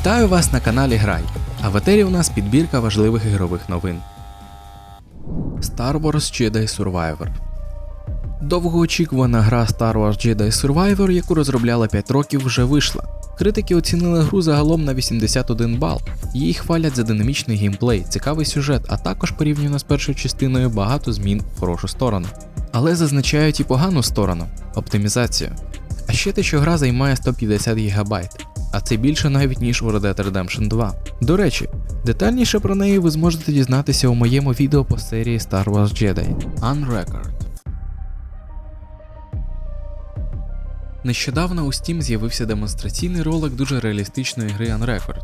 Вітаю вас на каналі Грай. А в етері у нас підбірка важливих ігрових новин. Star Wars Jedi Survivor. Довгоочікувана гра Star Wars Jedi Survivor, яку розробляли 5 років, вже вийшла. Критики оцінили гру загалом на 81 бал. Її хвалять за динамічний геймплей, цікавий сюжет, а також порівняно з першою частиною багато змін в хорошу сторону. Але зазначають і погану сторону оптимізацію. А ще те, що гра займає 150 ГБ, а це більше навіть ніж у Red Dead Redemption 2. До речі, детальніше про неї ви зможете дізнатися у моєму відео по серії Star Wars Jedi Unrecord. Нещодавно у Steam з'явився демонстраційний ролик дуже реалістичної гри Unrecord.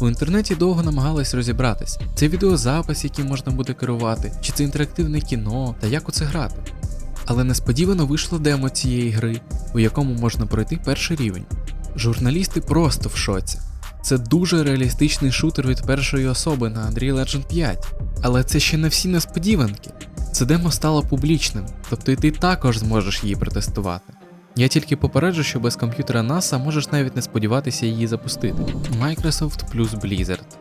У інтернеті довго намагались розібратись, це відеозапис, яким можна буде керувати, чи це інтерактивне кіно, та як у це грати. Але несподівано вийшло демо цієї гри, у якому можна пройти перший рівень. Журналісти просто в шоці. Це дуже реалістичний шутер від першої особи на Unreal Legend 5. Але це ще не всі несподіванки. Це демо стало публічним, тобто і ти також зможеш її протестувати. Я тільки попереджу, що без комп'ютера NASA можеш навіть не сподіватися її запустити. Microsoft плюс Blizzard.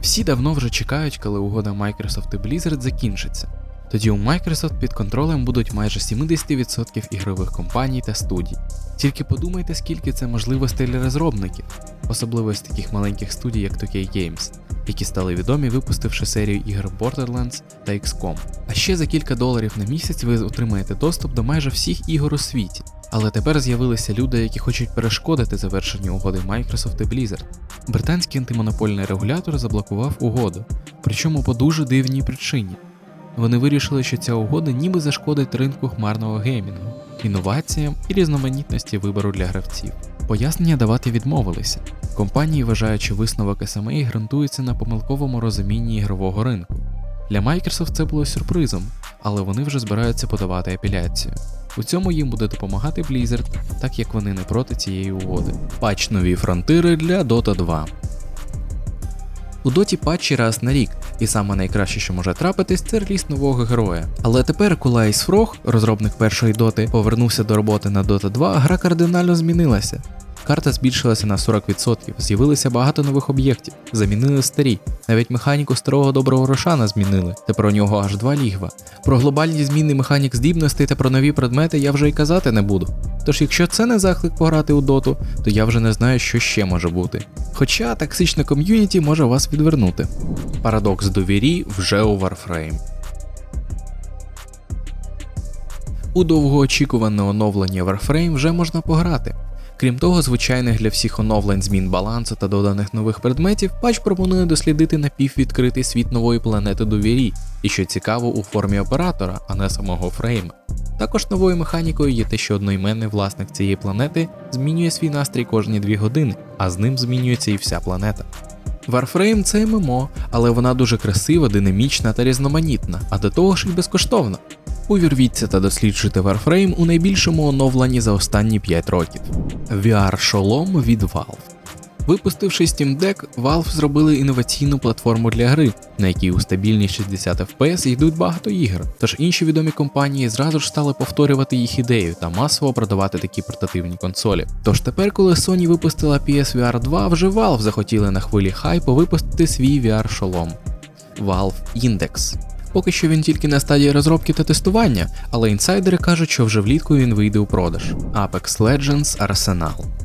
Всі давно вже чекають, коли угода Microsoft і Blizzard закінчиться. Тоді у Microsoft під контролем будуть майже 70% ігрових компаній та студій. Тільки подумайте, скільки це можливостей для розробників, особливо з таких маленьких студій, як 2K Games, які стали відомі, випустивши серію ігор Borderlands та XCOM. А ще за кілька доларів на місяць ви отримаєте доступ до майже всіх ігор у світі. Але тепер з'явилися люди, які хочуть перешкодити завершенню угоди Microsoft і Blizzard. Британський антимонопольний регулятор заблокував угоду, причому по дуже дивній причині. Вони вирішили, що ця угода ніби зашкодить ринку хмарного геймінгу, інноваціям і різноманітності вибору для гравців. Пояснення давати відмовилися. Компанії вважають, що висновок SMA ґрунтується на помилковому розумінні ігрового ринку. Для Microsoft це було сюрпризом, але вони вже збираються подавати апеляцію. У цьому їм буде допомагати Blizzard, так як вони не проти цієї угоди. Патч нові фронтири для Dota 2. У доті патчі раз на рік, і саме найкраще, що може трапитись, це реліз нового героя. Але тепер, Ice Frog, розробник першої доти, повернувся до роботи на Dota 2, гра кардинально змінилася. Карта збільшилася на 40%, з'явилося багато нових об'єктів, замінили старі. Навіть механіку старого доброго Рошана змінили, тепер у нього аж два лігва. Про глобальні зміни механік здібностей та про нові предмети я вже й казати не буду. Тож, якщо це не заклик пограти у доту, то я вже не знаю, що ще може бути. Хоча токсичне ком'юніті може вас відвернути. Парадокс довірі вже у Warframe. У довгоочікуване оновлення Warframe вже можна пограти. Крім того, звичайних для всіх оновлень змін балансу та доданих нових предметів, патч пропонує дослідити напіввідкритий світ нової планети довірі, і що цікаво у формі оператора, а не самого фрейма. Також новою механікою є те, що одноіменний власник цієї планети змінює свій настрій кожні 2 години, а з ним змінюється і вся планета. Warframe це ММО, але вона дуже красива, динамічна та різноманітна, а до того ж і безкоштовна. Увірвіться та досліджуйте Warframe у найбільшому оновленні за останні 5 років. VR-шолом від Valve. Випустивши Steam Deck, Valve зробили інноваційну платформу для гри, на якій у стабільній 60 FPS йдуть багато ігор. Тож інші відомі компанії зразу ж стали повторювати їх ідею та масово продавати такі портативні консолі. Тож тепер, коли Sony випустила PSVR 2, вже Valve захотіли на хвилі хайпу випустити свій VR-шолом Valve Index. Поки що він тільки на стадії розробки та тестування, але інсайдери кажуть, що вже влітку він вийде у продаж. Apex Legends Arsenal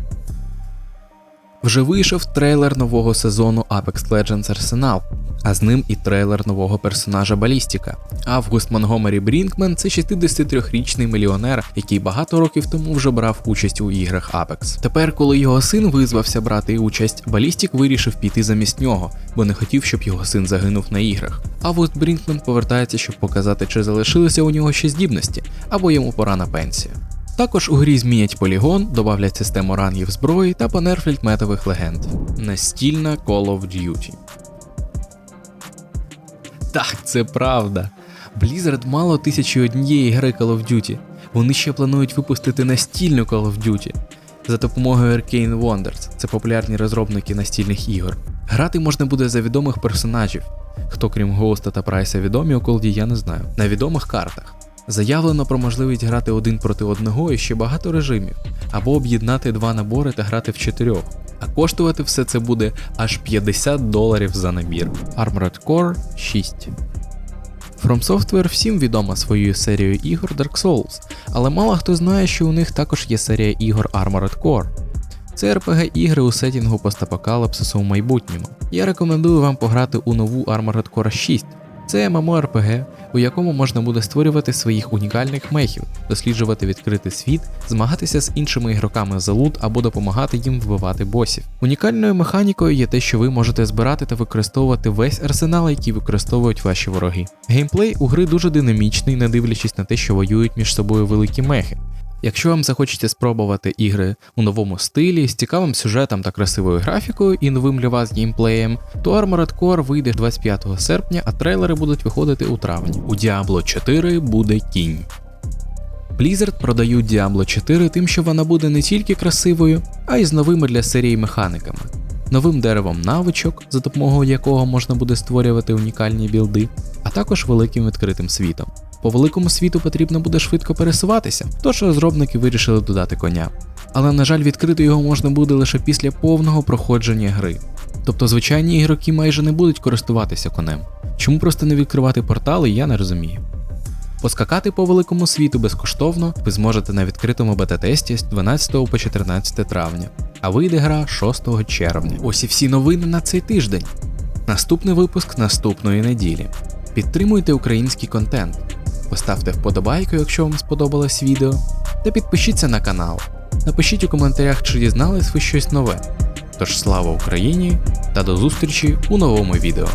вже вийшов трейлер нового сезону Apex Legends Arsenal, а з ним і трейлер нового персонажа Балістіка. Август Монгомері Брінкмен це 63-річний мільйонер, який багато років тому вже брав участь у іграх Apex. Тепер, коли його син визвався брати участь, Балістік вирішив піти замість нього, бо не хотів, щоб його син загинув на іграх. Август Брінкмен повертається, щоб показати, чи залишилися у нього ще здібності, або йому пора на пенсію. Також у грі змінять полігон, додавлять систему рангів зброї та понерфлять метових легенд. Настільна Call of Duty. Так, це правда. Blizzard мало тисячі однієї гри Call of Duty. Вони ще планують випустити настільну Call of Duty за допомогою Arcane Wonders, це популярні розробники настільних ігор. Грати можна буде за відомих персонажів. Хто крім Гоуста та Прайса відомі у колді, я не знаю. На відомих картах. Заявлено про можливість грати один проти одного і ще багато режимів, або об'єднати два набори та грати в чотирьох. А коштувати все це буде аж 50 доларів за набір. Armored Core 6. From Software всім відома своєю серією ігор Dark Souls, але мало хто знає, що у них також є серія ігор Armored Core. Це RPG ігри у сетінгу постапокаліпсису у майбутньому. Я рекомендую вам пограти у нову Armored Core 6. Це MMORPG, у якому можна буде створювати своїх унікальних мехів, досліджувати відкритий світ, змагатися з іншими ігроками за лут або допомагати їм вбивати босів. Унікальною механікою є те, що ви можете збирати та використовувати весь арсенал, який використовують ваші вороги. Геймплей у гри дуже динамічний, не дивлячись на те, що воюють між собою великі мехи. Якщо вам захочеться спробувати ігри у новому стилі з цікавим сюжетом та красивою графікою і новим для вас геймплеєм, то Armored Core вийде 25 серпня, а трейлери будуть виходити у травні. У Diablo 4 буде кінь. Blizzard продають Diablo 4 тим, що вона буде не тільки красивою, а й з новими для серії механиками. Новим деревом навичок, за допомогою якого можна буде створювати унікальні білди, а також великим відкритим світом. По великому світу потрібно буде швидко пересуватися, тож розробники вирішили додати коня. Але, на жаль, відкрити його можна буде лише після повного проходження гри. Тобто звичайні ігроки майже не будуть користуватися конем. Чому просто не відкривати портали, я не розумію. Поскакати по великому світу безкоштовно ви зможете на відкритому бета-тесті з 12 по 14 травня, а вийде гра 6 червня. Ось і всі новини на цей тиждень. Наступний випуск наступної неділі. Підтримуйте український контент. Поставте вподобайку, якщо вам сподобалось відео, та підпишіться на канал. Напишіть у коментарях, чи дізнались ви щось нове. Тож слава Україні та до зустрічі у новому відео.